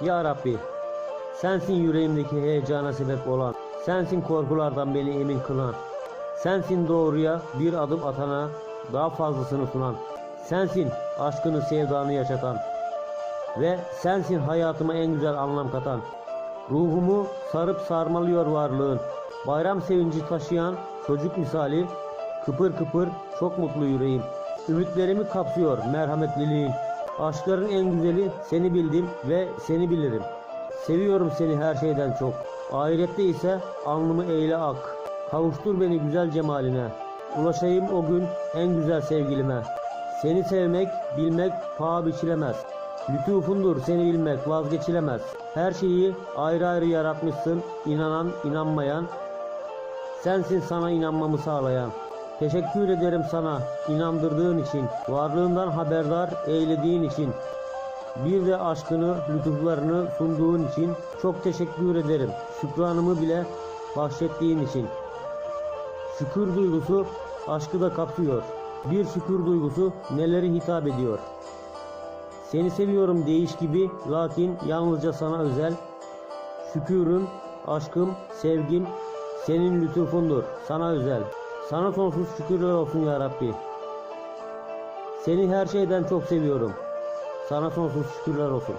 Ya Rabbi, sensin yüreğimdeki heyecana sebep olan, sensin korkulardan beni emin kılan, sensin doğruya bir adım atana daha fazlasını sunan, sensin aşkını sevdanı yaşatan ve sensin hayatıma en güzel anlam katan. Ruhumu sarıp sarmalıyor varlığın, bayram sevinci taşıyan çocuk misali, kıpır kıpır çok mutlu yüreğim. Ümitlerimi kapsıyor merhametliliğin. Aşkların en güzeli seni bildim ve seni bilirim. Seviyorum seni her şeyden çok. Ahirette ise alnımı eyle ak. Kavuştur beni güzel cemaline. Ulaşayım o gün en güzel sevgilime. Seni sevmek, bilmek paha biçilemez. Lütufundur seni bilmek vazgeçilemez. Her şeyi ayrı ayrı yaratmışsın, inanan, inanmayan. Sensin sana inanmamı sağlayan. Teşekkür ederim sana inandırdığın için, varlığından haberdar eylediğin için. Bir de aşkını, lütuflarını sunduğun için çok teşekkür ederim. Şükranımı bile bahşettiğin için. Şükür duygusu aşkı da kapsıyor. Bir şükür duygusu neleri hitap ediyor. Seni seviyorum değiş gibi lakin yalnızca sana özel. Şükürüm, aşkım, sevgim senin lütufundur sana özel. Sana sonsuz şükürler olsun ya Rabbi. Seni her şeyden çok seviyorum. Sana sonsuz şükürler olsun.